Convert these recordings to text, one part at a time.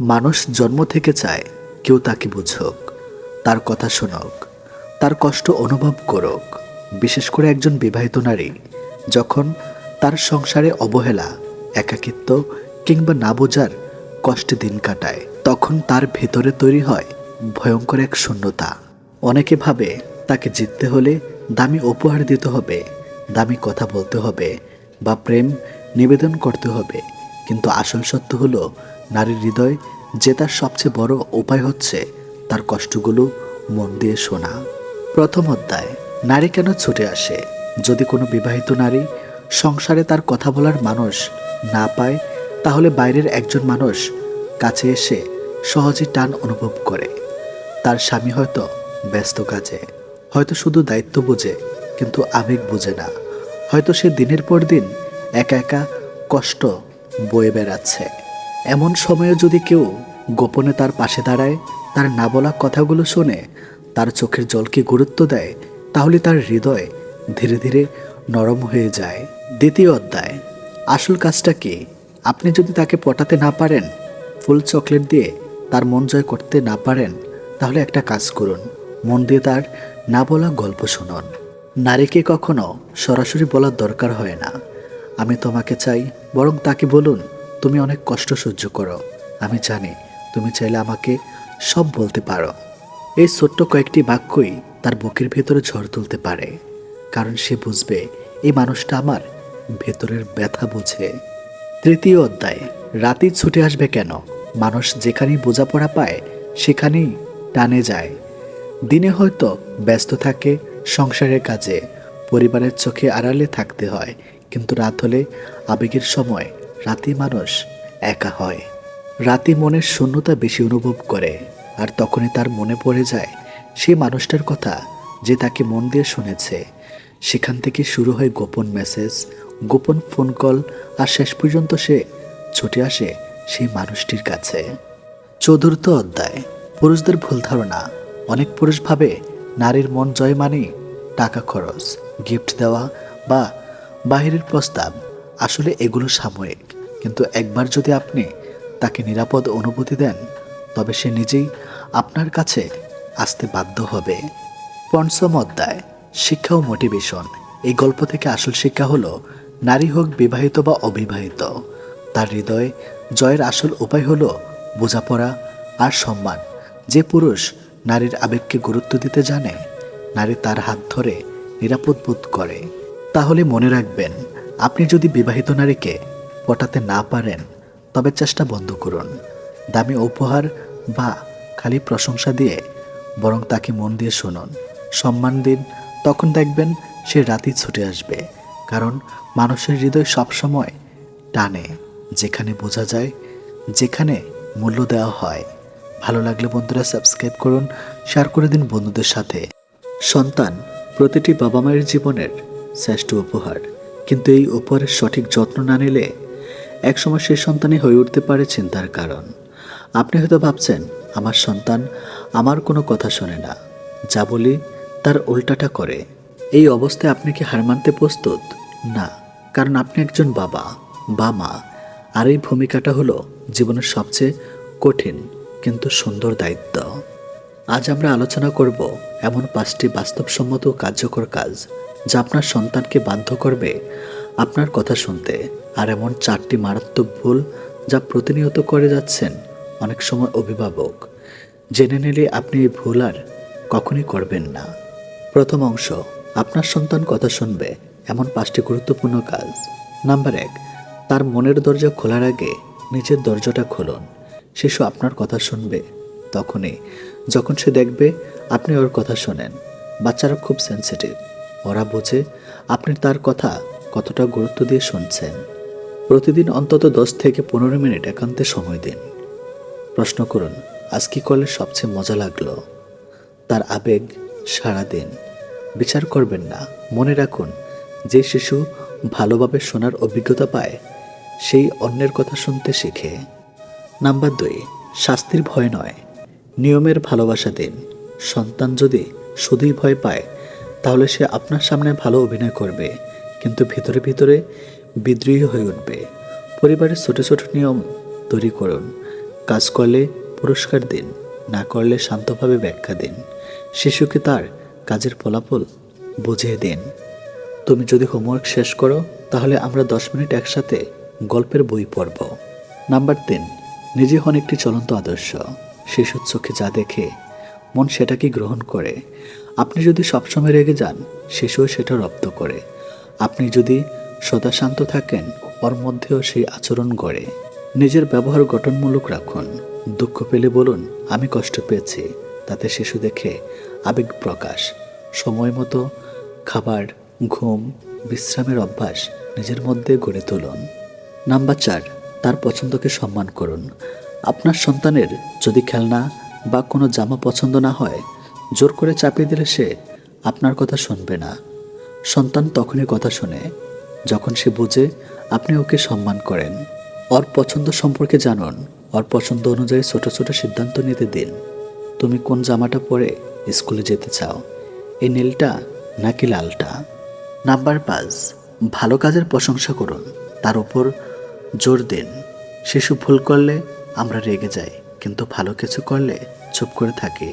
মানুষ জন্ম থেকে চায়, কেউ তাকে বুঝুক। তার কথা শোনক, তার কষ্ট অনুভব করুক। বিশেষ করে একজন বিবাহিত নারী, যখন তার সংসারে অবহেলা, একাকিত্ব কিংবা না বোঝার কষ্টে দিন কাটায়, তখন তার ভেতরে তৈরি হয় ভয়ঙ্কর এক শূন্যতা। অনেকে ভাবে, তাকে জিততে হলে দামি উপহার দিতে হবে, দামি কথা বলতে হবে বা প্রেম নিবেদন করতে হবে। কিন্তু আসল সত্য হলো নারীর হৃদয় জেতার সবচেয়ে বড় উপায় হচ্ছে, তার কষ্টগুলো মন দিয়ে শোনা। প্রথম অধ্যায়, নারী কেন ছুটে আসে? যদি কোনো বিবাহিত নারী সংসারে তার কথা বলার মানুষ না পায়, তাহলে বাইরের একজন মানুষ কাছে এসে সহজে টান অনুভব করে। তার স্বামী হয়তো ব্যস্ত কাজে, হয়তো শুধু দায়িত্ব বোঝে, কিন্তু আবেগ বোঝে না। হয়তো সে দিনের পর দিন একা একা কষ্ট বয়ে বেড়াচ্ছে। এমন সময়ে যদি কেউ গোপনে তার পাশে দাঁড়ায়, তার না বলা কথাগুলো শোনে, তার চোখের জলকে গুরুত্ব দেয়, তাহলে তার হৃদয় ধীরে ধীরে নরম হয়ে যায়। দ্বিতীয় অধ্যায়, আসল কাজটা কি? আপনি যদি তাকে পটাতে না পারেন, ফুল চকলেট দিয়ে তার মন জয় করতে না পারেন, তাহলে একটা কাজ করুন। মন দিয়ে তার না বলা গল্প শুনুন। নারীকে কখনো সরাসরি বলার দরকার হয় না। আমি তোমাকে চাই, বরং তাকে বলুন তুমি অনেক কষ্ট সহ্য করো। আমি জানি তুমি চাইলে আমাকে সব বলতে পারো। এই ছোট্ট কয়েকটি বাক্যই তার বুকের ভেতরে ঝড় তুলতে পারে, কারণ সে বুঝবে এই মানুষটা আমার ভেতরের ব্যথা বোঝে। তৃতীয় অধ্যায় রাতেই ছুটে আসবে কেন? মানুষ যেখানেই বোঝাপড়া পায়, সেখানেই টানে যায়। দিনে হয়তো ব্যস্ত থাকে, সংসারের কাজে, পরিবারের চোখে আড়ালে থাকতে হয়, কিন্তু রাত হলে আবেগের সময় রাতে মানুষ একা হয়। রাতে মনের শূন্যতা বেশি অনুভব করে, আর তখনই তার মনে পড়ে যায় সেই মানুষটার কথা যে তাকে মন দিয়ে শুনেছে। সেখান থেকে শুরু হয় গোপন মেসেজ, গোপন ফোন কল, আর শেষ পর্যন্ত সে ছুটে আসে সেই মানুষটির কাছে। চতুর্থ অধ্যায়, পুরুষদের ভুল ধারণা। অনেক পুরুষ ভাবে নারীর মন জয় মানে টাকা খরচ গিফট দেওয়া বা বাহিরের প্রস্তাব। আসলে এগুলো সাময়িক। কিন্তু একবার যদি আপনি তাকে নিরাপদ অনুভূতি দেন, তবে সে নিজেই আপনার কাছে আসতে বাধ্য হবে। পঞ্চম অধ্যায়, শিক্ষা ও মোটিভেশন। এই গল্প থেকে আসল শিক্ষা হলো, নারী হোক বিবাহিত বা অবিবাহিত, তার হৃদয় জয়ের আসল উপায় হলো বোঝাপড়া আর সম্মান। যে পুরুষ নারীর আবেগকে গুরুত্ব দিতে জানে, নারী তার হাত ধরে নিরাপদ বোধ করে। তাহলে মনে রাখবেন আপনি যদি বিবাহিত নারীকে পটাতে না পারেন, তবে চেষ্টা বন্ধ করুন। দামি উপহার বা খালি প্রশংসা দিয়ে বরং তাকে মন দিয়ে শুনুন। সম্মান দিন, তখন দেখবেন সে রাতেই ছুটে আসবে। কারণ মানুষের হৃদয় সবসময় টানে, যেখানে বোঝা যায়, যেখানে মূল্য দেওয়া হয়। ভালো লাগলে বন্ধুরা সাবস্ক্রাইব করুন, শেয়ার করে দিন বন্ধুদের সাথে। সন্তান, প্রতিটি বাবা মায়ের জীবনের শ্রেষ্ঠ উপহার। কিন্তু এই উপহারের সঠিক যত্ন না নিলে একসময় সেই সন্তানই হয়ে উঠতে পারে চিন্তার কারণ। আপনি হয়তো ভাবছেন, আমার সন্তান আমার কোনো কথা শোনে না। যা বলি তার উল্টাটা করে। এই অবস্থায় আপনি কি হার মানতে প্রস্তুত? না, কারণ আপনি একজন বাবা, বা মা। আর এই ভূমিকাটা হলো জীবনের সবচেয়ে কঠিন কিন্তু সুন্দর দায়িত্ব। আজ আমরা আলোচনা করব এমন পাঁচটি বাস্তবসম্মত কার্যকর কাজ যা আপনার সন্তানকে বাধ্য করবে আপনার কথা শুনতে। আর এমন চারটি মারাত্মক ভুল যা প্রতিনিয়ত করে যাচ্ছেন অনেক সময় অভিভাবক। জেনে নিলে আপনি এই ভুল আর কখনই করবেন না। প্রথম অংশ, আপনার সন্তান কথা শুনবে এমন পাঁচটি গুরুত্বপূর্ণ কাজ। নাম্বার এক, তার মনের দরজা খোলার আগে নিজের দরজাটা খুলুন। শিশু আপনার কথা শুনবে তখনই। যখন সে দেখবে আপনি ওর কথা শোনেন। বাচ্চারা খুব সেন্সিটিভ ওরা বোঝে আপনি তার কথা কতটা গুরুত্ব দিয়ে শুনছেন। প্রতিদিন অন্তত দশ থেকে পনেরো মিনিট একান্তে সময় দিন। প্রশ্ন করুন, আজ কি করলে সবচেয়ে মজা লাগল? তার আবেগ সারা দিন। বিচার করবেন না। মনে রাখুন, যে শিশু ভালোভাবে শোনার অভিজ্ঞতা পায়, সেই অন্যের কথা শুনতে শেখে। নাম্বার দুই, শাস্তির ভয় নয়। নিয়মের ভালোবাসা দিন। সন্তান যদি শুধুই ভয় পায় তাহলে সে আপনার সামনে ভালো অভিনয় করবে, কিন্তু ভিতরে ভিতরে বিদ্রোহী হয়ে উঠবে। পরিবারের ছোট ছোট নিয়ম তৈরি করুন। কাজ করলে পুরস্কার দিন, না করলে শান্তভাবে ব্যাখ্যা দিন। শিশুকে তার কাজের ফলাফল বুঝিয়ে দিন। তুমি যদি হোমওয়ার্ক শেষ করো, তাহলে আমরা দশ মিনিট একসাথে গল্পের বই পড়ব। নাম্বার তিন, নিজে হন একটি চলন্ত আদর্শ। শিশুর চোখে যা দেখে মন সেটাকে গ্রহণ করে। আপনি যদি সবসময় রেগে যান শিশুও সেটা রপ্ত করে। আপনি যদি সদা শান্ত থাকেন, ওর মধ্যেও সেই আচরণ গড়ে। নিজের ব্যবহার গঠনমূলক রাখুন। দুঃখ পেলে বলুন, আমি কষ্ট পেয়েছি। তাতে শিশু দেখে আবেগ প্রকাশ। সময় মতো খাবার, ঘুম, বিশ্রামের অভ্যাস নিজের মধ্যে গড়ে তুলুন। নাম্বার চার, তার পছন্দকে সম্মান করুন। আপনার সন্তানের যদি খেলনা বা কোনো জামা পছন্দ না হয় জোর করে চাপিয়ে দিলে সে আপনার কথা শুনবে না। সন্তান তখনই কথা শোনে, যখন সে বুঝে আপনি ওকে সম্মান করেন। ওর পছন্দ সম্পর্কে জানুন। ওর পছন্দ অনুযায়ী ছোট ছোট সিদ্ধান্ত নিতে দিন। তুমি কোন জামাটা পরে স্কুলে যেতে চাও? এই নীলটা নাকি লালটা? নাম্বার পাঁচ, ভালো কাজের প্রশংসা করুন। তার উপর জোর দিন। শিশু ভুল করলে আমরা রেগে যাই, কিন্তু ভালো কিছু করলে চুপ করে থাকি।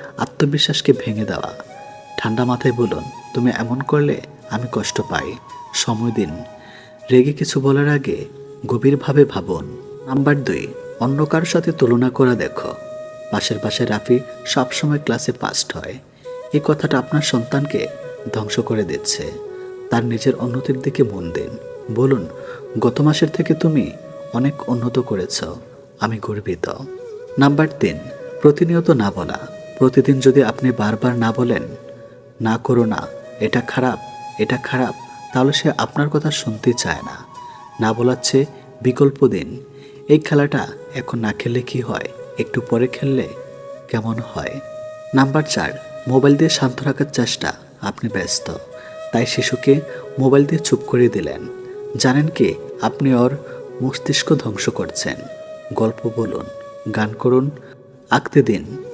আত্মবিশ্বাসকে ভেঙে দেওয়া। ঠান্ডা মাথায় বলুন, তুমি এমন করলে আমি কষ্ট পাই। সময় দিন। রেগে কিছু বলার আগে গভীরভাবে ভাবুন। নাম্বার দুই, অন্য কারোর সাথে তুলনা করা দেখো। পাশের পাশে রাফি সবসময় ক্লাসে পাস্ট হয়। এই কথাটা আপনার সন্তানকে ধ্বংস করে দিচ্ছে। তার নিজের উন্নতির দিকে মন দিন। বলুন, গত মাসের থেকে তুমি অনেক উন্নত করেছ। আমি গর্বিত। নাম্বার তিন, প্রতিনিয়ত না বলা। প্রতিদিন যদি আপনি বারবার না বলেন, না করো না, এটা খারাপ এটা খারাপ, তাহলে সে আপনার কথা শুনতে চায় না। না বলাচ্ছে বিকল্প দিন, এই খেলাটা এখন না খেললে কি হয়? একটু পরে খেললে কেমন হয়? নাম্বার চার, মোবাইল দিয়ে শান্ত রাখার চেষ্টা, আপনি ব্যস্ত। তাই শিশুকে মোবাইল দিয়ে চুপ করে দিলেন। জানেন কি, আপনি ওর মস্তিষ্ক ধ্বংস করছেন। গল্প বলুন, গান করুন, আঁকতে দিন।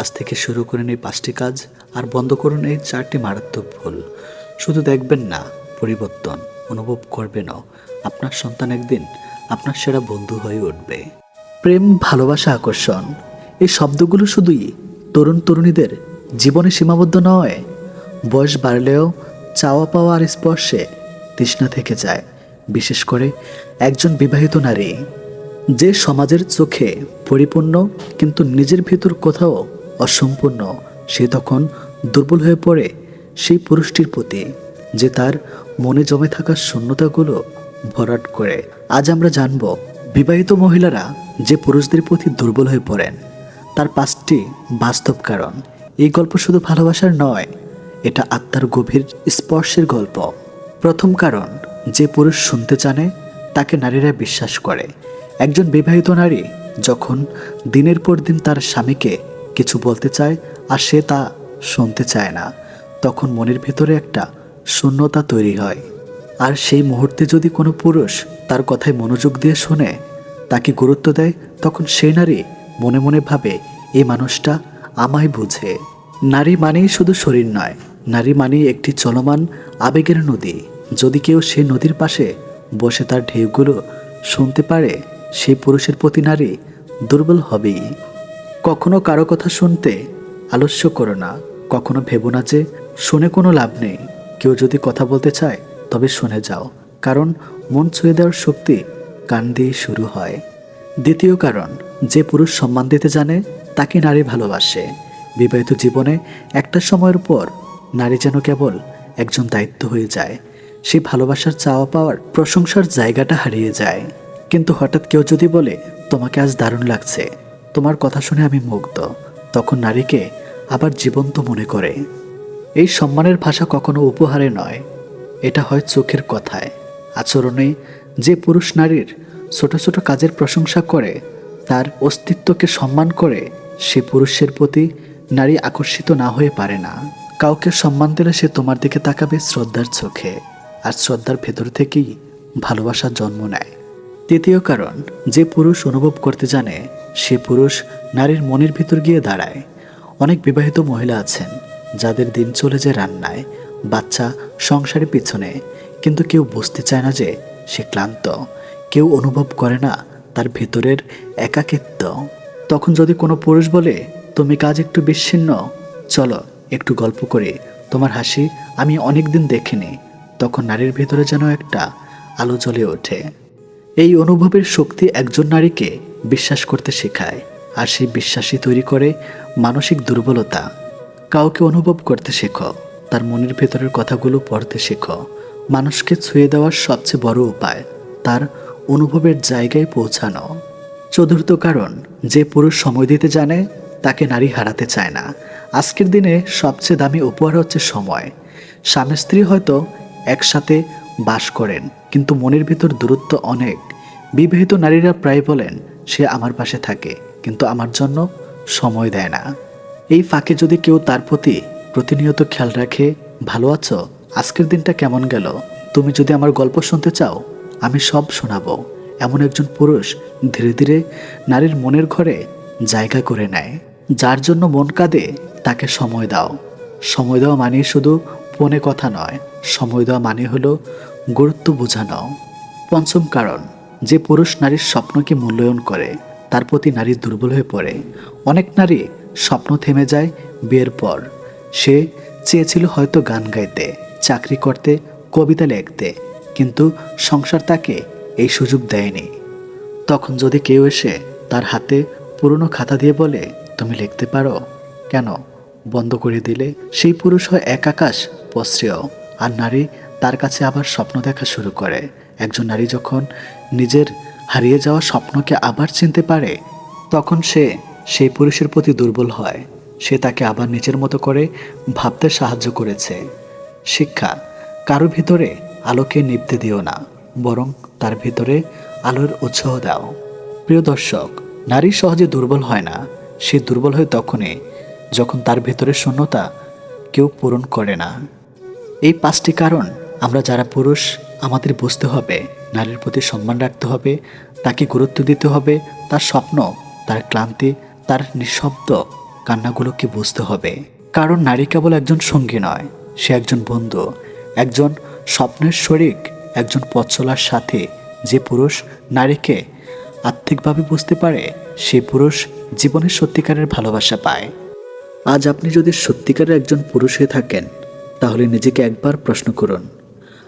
আজ থেকে শুরু করেন এই পাঁচটি কাজ আর বন্ধ করুন এই চারটি মারাত্মক ভুল। শুধু দেখবেন না, পরিবর্তন অনুভব করবেনও। আপনার সন্তান একদিন আপনার সেরা বন্ধু হয়ে উঠবে। প্রেম, ভালোবাসা, আকর্ষণ, এই শব্দগুলো শুধুই তরুণ তরুণীদের জীবনে সীমাবদ্ধ নয়। বয়স বাড়লেও চাওয়া পাওয়া আর স্পর্শে তৃষ্ণা থেকে যায়। বিশেষ করে একজন বিবাহিত নারী। যে সমাজের চোখে পরিপূর্ণ কিন্তু নিজের ভিতর কোথাও অসম্পূর্ণ। সে তখন দুর্বল হয়ে পড়ে সেই পুরুষটির প্রতি, যে তার মনে জমে থাকা শূন্যতাগুলো ভরাট করে। আজ আমরা জানব, বিবাহিত মহিলারা যে পুরুষদের প্রতি দুর্বল হয়ে পড়েন, তার পাঁচটি বাস্তব কারণ। এই গল্প শুধু ভালোবাসার নয়, এটা আত্মার গভীর স্পর্শের গল্প। প্রথম কারণ, যে পুরুষ শুনতে জানে, তাকে নারীরা বিশ্বাস করে। একজন বিবাহিত নারী যখন দিনের পর দিন তার স্বামীকে কিছু বলতে চায় আর সে তা শুনতে চায় না। তখন মনের ভেতরে একটা শূন্যতা তৈরি হয়। আর সেই মুহূর্তে যদি কোনো পুরুষ তার কথায় মনোযোগ দিয়ে শোনে, তাকে গুরুত্ব দেয়, তখন সে নারী মনে মনে ভাবে এই মানুষটা আমায় বুঝে। নারী মানেই শুধু শরীর নয়, নারী মানেই একটি চলমান, আবেগের নদী। যদি কেউ সেই নদীর পাশে বসে তার ঢেউগুলো শুনতে পারে, সেই পুরুষের প্রতি নারী দুর্বল হবেই। কখনো কারও কথা শুনতে আলস্য করো না, কখনো ভেবো না যে শুনে কোনো লাভ নেই। কেউ যদি কথা বলতে চায়, তবে শুনে যাও, কারণ মন ছুঁয়ে দেওয়ার শক্তি কান দিয়ে শুরু হয়। দ্বিতীয় কারণ, যে পুরুষ সম্মান দিতে জানে, তাকে নারী ভালোবাসে। বিবাহিত জীবনে একটা সময়ের পর নারী যেন কেবল একজন দায়িত্ব হয়ে যায়, সে ভালোবাসার চাওয়া পাওয়ার প্রশংসার জায়গাটা হারিয়ে যায়। কিন্তু হঠাৎ কেউ যদি বলে, তোমাকে আজ দারুণ লাগছে। তোমার কথা শুনে আমি মুগ্ধ। তখন নারীকে আবার জীবন্ত মনে করে। এই সম্মানের ভাষা কখনো উপহারে নয়। এটা হয় চোখের কথায়। আচরণে যে পুরুষ নারীর ছোট ছোট কাজের প্রশংসা করে, তার অস্তিত্বকে সম্মান করে, সে পুরুষের প্রতি নারী আকর্ষিত না হয়ে পারে না। কাউকে সম্মান দিলে সে তোমার দিকে তাকাবে শ্রদ্ধার চোখে, আর শ্রদ্ধার ভেতর থেকেই ভালোবাসা জন্ম নেয়। তৃতীয় কারণ, যে পুরুষ অনুভব করতে জানে সে পুরুষ নারীর মনের ভিতর গিয়ে দাঁড়ায়। অনেক বিবাহিত মহিলা আছেন, যাদের দিন চলে যায় রান্নায়, বাচ্চা সংসারের পিছনে। কিন্তু কেউ বুঝতে চায় না যে সে ক্লান্ত, কেউ অনুভব করে না তার ভেতরের একাকিত্ব। তখন যদি কোনো পুরুষ বলে, তুমি কাজ একটু বিচ্ছিন্ন, চলো একটু গল্প করে, তোমার হাসি আমি অনেক দিন দেখিনি। তখন নারীর ভেতরে যেন একটা আলো জ্বলে ওঠে। এই অনুভবের শক্তি একজন নারীকে বিশ্বাস করতে শেখায়, আর সেই বিশ্বাসই তৈরি করে মানসিক দুর্বলতা। কাউকে অনুভব করতে শেখো, তার মনের ভেতরের কথাগুলো পড়তে শেখো, মানুষকে ছুঁয়ে দেওয়ার সবচেয়ে বড় উপায়, তার অনুভবের জায়গায় পৌঁছানো। চতুর্থ কারণ, যে পুরুষ সময় দিতে জানে, তাকে নারী হারাতে চায় না। আজকের দিনে সবচেয়ে দামি উপহার হচ্ছে সময়। স্বামী স্ত্রী হয়তো একসাথে বাস করেন, কিন্তু মনের ভিতর দূরত্ব অনেক। বিবাহিত নারীরা প্রায় বলেন, সে আমার পাশে থাকে, কিন্তু আমার জন্য সময় দেয় না। এই ফাঁকে যদি কেউ তার প্রতি প্রতিনিয়ত খেয়াল রাখে, ভালো আছো? আজকের দিনটা কেমন গেল? তুমি যদি আমার গল্প শুনতে চাও, আমি সব শোনাবো। এমন একজন পুরুষ ধীরে ধীরে নারীর মনের ঘরে জায়গা করে নেয়, যার জন্য মন কাঁদে, তাকে সময় দাও। সময় দেওয়া মানে শুধু ফোনে কথা নয়, সময় দেওয়া মানে হলো গুরুত্ব বোঝানো। পঞ্চম কারণ যে পুরুষ নারীর স্বপ্নকে মূল্যায়ন করে, তার প্রতি নারী দুর্বল হয়ে পড়ে। অনেক নারী স্বপ্ন থেমে যায় বিয়ের পর। সে চেয়েছিল হয়তো গান গাইতে, চাকরি করতে, কবিতা লিখতে, কিন্তু সংসার তাকে এই সুযোগ দেয়নি। তখন যদি কেউ এসে তার হাতে পুরনো খাতা দিয়ে বলে, তুমি লিখতে পারো? কেন? বন্ধ করে দিলে সেই পুরুষ হয় এক আকাশ পশ্রেয়। আর নারী তার কাছে আবার স্বপ্ন দেখা শুরু করে। একজন নারী যখন নিজের হারিয়ে যাওয়া স্বপ্নকে আবার চিনতে পারে, তখন সে সেই পুরুষের প্রতি দুর্বল হয়। সে তাকে আবার নিজের মতো করে ভাবতে সাহায্য করেছে। শিক্ষা, কারও ভিতরে আলোকে নিভতে দিও না, বরং তার ভিতরে আলোর উৎসাহ দাও। প্রিয় দর্শক, নারী সহজে দুর্বল হয় না। সে দুর্বল হয় তখনই যখন তার ভেতরে শূন্যতা কেউ পূরণ করে না। এই পাঁচটি কারণ আমরা যারা পুরুষ, আমাদের বুঝতে হবে। নারীর প্রতি সম্মান রাখতে হবে, তাকে গুরুত্ব দিতে হবে, তার স্বপ্ন, তার ক্লান্তি, তার নিঃশব্দ কান্নাগুলোকে বুঝতে হবে। কারণ নারী কেবল একজন সঙ্গী নয়, সে একজন বন্ধু, একজন স্বপ্নের শরিক, একজন পথ চলার সাথে। যে পুরুষ নারীকে আর্থিকভাবে বুঝতে পারে, সে পুরুষ জীবনের সত্যিকারের ভালোবাসা পায়। আজ আপনি যদি সত্যিকারের একজন পুরুষ হয়ে থাকেন, তাহলে নিজেকে একবার প্রশ্ন করুন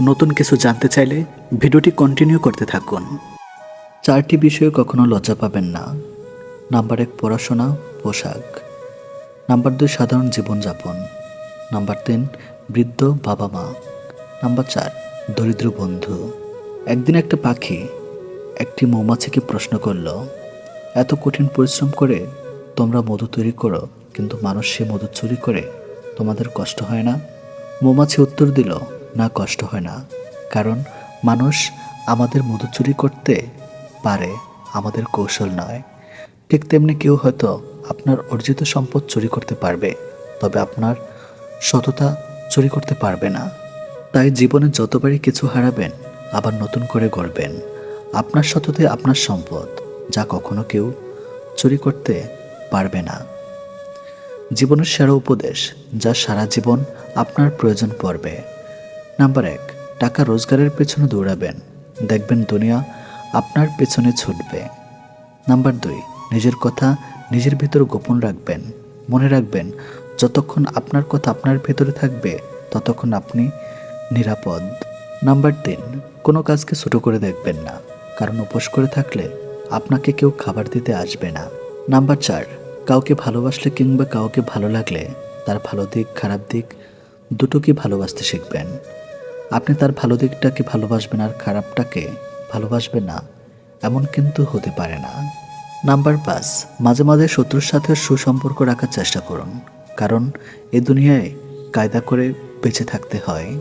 নতুন কিছু জানতে চাইলে ভিডিওটি কন্টিনিউ করতে থাকুন। চারটি বিষয়ে কখনো লজ্জা পাবেন না। নাম্বার এক, পড়াশোনা, পোশাক। নাম্বার দুই, সাধারণ জীবনযাপন। নাম্বার তিন, বৃদ্ধ বাবা মা। নাম্বার চার, দরিদ্র বন্ধু। একদিন একটা পাখি একটি মৌমাছিকে প্রশ্ন করল, এত কঠিন পরিশ্রম করে তোমরা মধু তৈরি করো, কিন্তু মানুষ সে মধু চুরি করে তোমাদের কষ্ট হয় না? মৌমাছি উত্তর দিল না কষ্ট হয় না। কারণ মানুষ আমাদের মধু চুরি করতে পারে, আমাদের কৌশল নয়। ঠিক তেমনি কেউ হয়তো আপনার অর্জিত সম্পদ চুরি করতে পারবে, তবে আপনার সততা চুরি করতে পারবে না। তাই জীবনে যতবারই কিছু হারাবেন, আবার নতুন করে গড়বেন। আপনার সততাই আপনার সম্পদ, যা কখনো কেউ চুরি করতে পারবে না। জীবনের সেরা উপদেশ, যা সারা জীবন আপনার প্রয়োজন পড়বে। নাম্বার এক, টাকা রোজগারের পেছনে দৌড়াবেন। দেখবেন দুনিয়া আপনার পেছনে ছুটবে। নাম্বার দুই, নিজের কথা নিজের ভিতর গোপন রাখবেন। মনে রাখবেন, যতক্ষণ আপনার কথা আপনার ভেতরে থাকবে, ততক্ষণ আপনি নিরাপদ। নাম্বার তিন, কোনো কাজকে ছোটো করে দেখবেন না। কারণ উপোস করে থাকলে আপনাকে কেউ খাবার দিতে আসবে না। নাম্বার চার, কাউকে ভালোবাসলে কিংবা কাউকে ভালো লাগলে তার ভালো দিক, খারাপ দিক দুটোকে ভালোবাসতে শিখবেন। আপনি তার ভালো দিকটাকে ভালোবাসবেন আর খারাপটাকে ভালোবাসবেন না। এমন কিন্তু হতে পারে না। নাম্বার পাঁচ, মাঝে মাঝে শত্রুর সাথে সুসম্পর্ক রাখার চেষ্টা করুন। কারণ এ দুনিয়ায় কায়দা করে বেঁচে থাকতে হয়।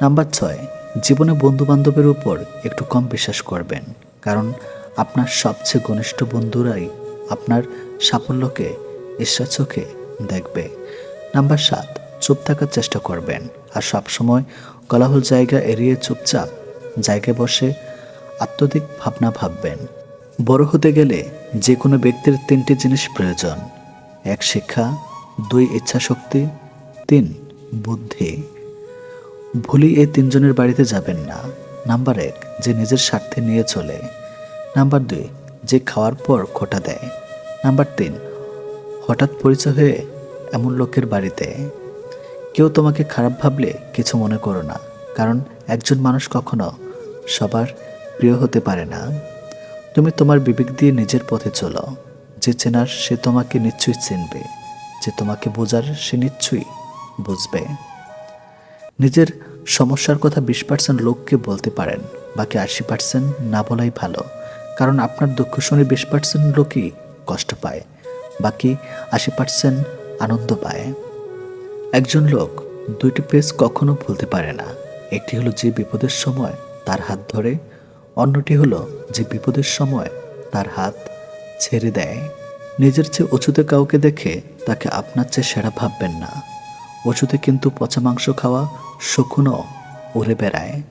নাম্বার ছয়, জীবনে বন্ধু বান্ধবের উপর একটু কম বিশ্বাস করবেন। কারণ আপনার সবচেয়ে ঘনিষ্ঠ বন্ধুরাই আপনার সাফল্যকে ঈশ্বর চোখে দেখবে। নাম্বার সাত, চুপ থাকার চেষ্টা করবেন। আর সবসময় গলাহল জায়গা এড়িয়ে চুপচাপ জায়গায় বসে আত্মদিক ভাবনা ভাববেন। বড় হতে গেলে যে কোনো ব্যক্তির তিনটি জিনিস প্রয়োজন। এক, শিক্ষা। দুই, ইচ্ছাশক্তি। তিন, বুদ্ধি। ভুলি এই তিনজনের বাড়িতে যাবেন না। নাম্বার এক, যে নিজের স্বার্থে নিয়ে চলে। নাম্বার দুই, যে খাওয়ার পর খোটা দেয়। নাম্বার তিন, হঠাৎ পরিচয় হয়ে এমন লোকের বাড়িতে। কেউ তোমাকে খারাপ ভাবলে কিছু মনে করো না, কারণ একজন মানুষ কখনো সবার প্রিয় হতে পারে না। তুমি তোমার বিবেক দিয়ে নিজের পথে চলো, যে চেনার সে তোমাকে নিশ্চয়ই চিনবে, যে তোমাকে বোঝার সে নিশ্চয়ই বুঝবে। নিজের সমস্যার কথা বিশ পার্সেন্ট লোককে বলতে পারেন, বাকি আশি পার্সেন্ট না বলাই ভালো, কারণ আপনার দুঃখ শুনে বিশ পার্সেন্ট লোকই কষ্ট পায়, বাকি আশি পার্সেন্ট আনন্দ পায়। একজন লোক দুইটি পেজ কখনো ভুলতে পারে না। একটি হলো যে বিপদের সময় তার হাত ধরে, অন্যটি হলো যে বিপদের সময় তার হাত ছেড়ে দেয়। নিজের চেয়ে উঁচুতে কাউকে দেখে তাকে আপনার চেয়ে সেরা ভাববেন না। উঁচুতে কিন্তু পচা মাংস খাওয়া শকুনও উড়ে বেড়ায়।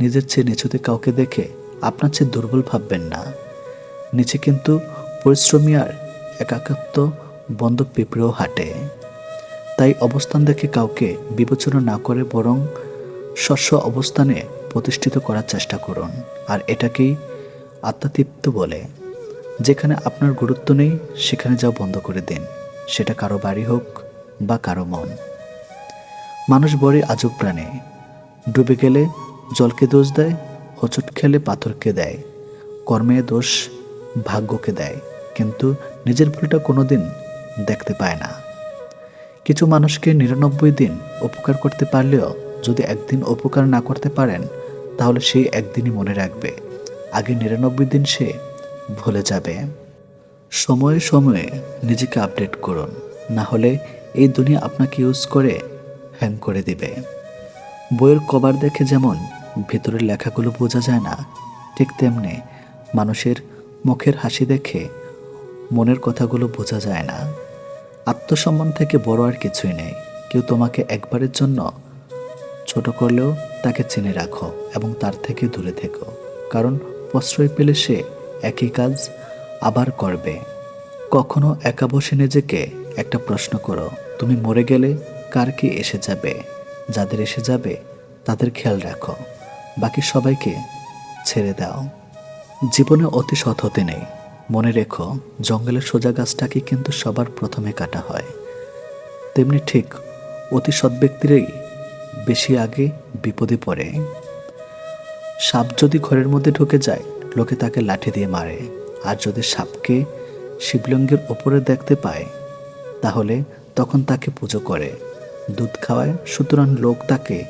নিজের চেয়ে নিচুতে কাউকে দেখে আপনার চেয়ে দুর্বল ভাববেন না। নিচে কিন্তু পরিশ্রমী আর একাকত্ব বন্ধ পিঁপড়েও হাঁটে। তাই অবস্থান দেখে কাউকে বিবেচনা না করে বরং শস্য অবস্থানে প্রতিষ্ঠিত করার চেষ্টা করুন। আর এটাকেই আত্মাতৃপ্ত বলে। যেখানে আপনার গুরুত্ব নেই, সেখানে যাও বন্ধ করে দিন। সেটা কারও বাড়ি হোক বা কারও মন। মানুষ বড়ই আজব প্রাণী। ডুবে গেলে জলকে দোষ দেয়, হোঁচট খেলে পাথরকে দেয়। কর্মে দোষ ভাগ্যকে দেয়। কিন্তু নিজের ভুলটা কোনোদিন দেখতে পায় না। কিছু মানুষকে নিরানব্বই দিন উপকার করতে পারলেও যদি একদিন উপকার না করতে পারেন, তাহলে সেই একদিনই মনে রাখবে। আগে নিরানব্বই দিন সে ভুলে যাবে। সময়ে সময়ে নিজেকে আপডেট করুন, না হলে এই দুনিয়া আপনাকে ইউজ করে হ্যাং করে দিবে। বইয়ের কভার দেখে যেমন ভেতরের লেখাগুলো বোঝা যায় না, ঠিক তেমনি মানুষের মুখের হাসি দেখে মনের কথাগুলো বোঝা যায় না। আত্মসম্মান থেকে বড় আর কিছুই নেই। কেউ তোমাকে একবারের জন্য ছোট করলেও তাকে চিনে রাখো এবং তার থেকে দূরে থেকো। কারণ প্রশ্রয় পেলে সে একই কাজ আবার করবে। কখনো একা বসে নিজেকে একটা প্রশ্ন করো, তুমি মরে গেলে কার কি এসে যাবে? যাদের এসে যাবে, তাদের খেয়াল রাখো। বাকি সবাইকে ছেড়ে দাও। জীবনে অতি সৎ হতে নেই। মনে রেখো, জঙ্গলের সোজা গাছটাকে কিন্তু সবার প্রথমে কাটা হয়। তেমনি ঠিক অতি সৎ ব্যক্তিরাই বেশি আগে বিপদে পড়ে। সাপ যদি ঘরের মধ্যে ঢুকে যায়, লোকে তাকে লাঠি দিয়ে মারে। আর যদি সাপকে শিবলিঙ্গের ওপরে দেখতে পায়, তাহলে তখন তাকে পুজো করে। দুধ খাওয়ায়, সুতরাং লোক তাকে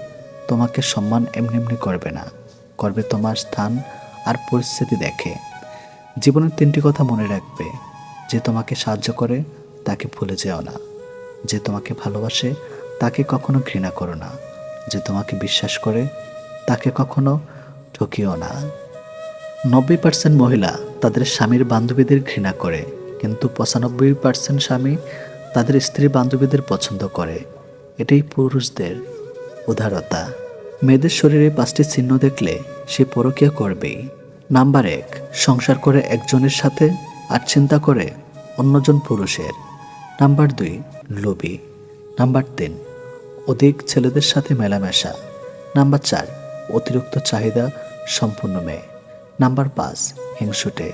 তোমাকে সম্মান এমনি এমনি করবে না। করবে তোমার স্থান আর পরিস্থিতি দেখে। জীবনের তিনটি কথা মনে রাখবে। যে তোমাকে সাহায্য করে, তাকে ভুলে যেও না। যে তোমাকে ভালোবাসে, তাকে কখনো ঘৃণা করো না। যে তোমাকে বিশ্বাস করে, তাকে কখনো ঠকিও না। নব্বই পার্সেন্ট মহিলা তাদের স্বামীর বান্ধবীদের ঘৃণা করে, কিন্তু পঁচানব্বই পার্সেন্ট স্বামী তাদের স্ত্রী বান্ধবীদের পছন্দ করে। এটাই পুরুষদের উদারতা। মেয়েদের শরীরে পাঁচটি চিহ্ন দেখলে সে পরকীয়া করবেই। নাম্বার এক, সংসার করে একজনের সাথে আর চিন্তা করে অন্যজন পুরুষের। নাম্বার দুই, লোভী। নাম্বার তিন, অধিক ছেলেদের সাথে মেলামেশা। নাম্বার চার, অতিরিক্ত চাহিদা সম্পূর্ণ মেয়ে। নাম্বার পাঁচ, হিংসুটে।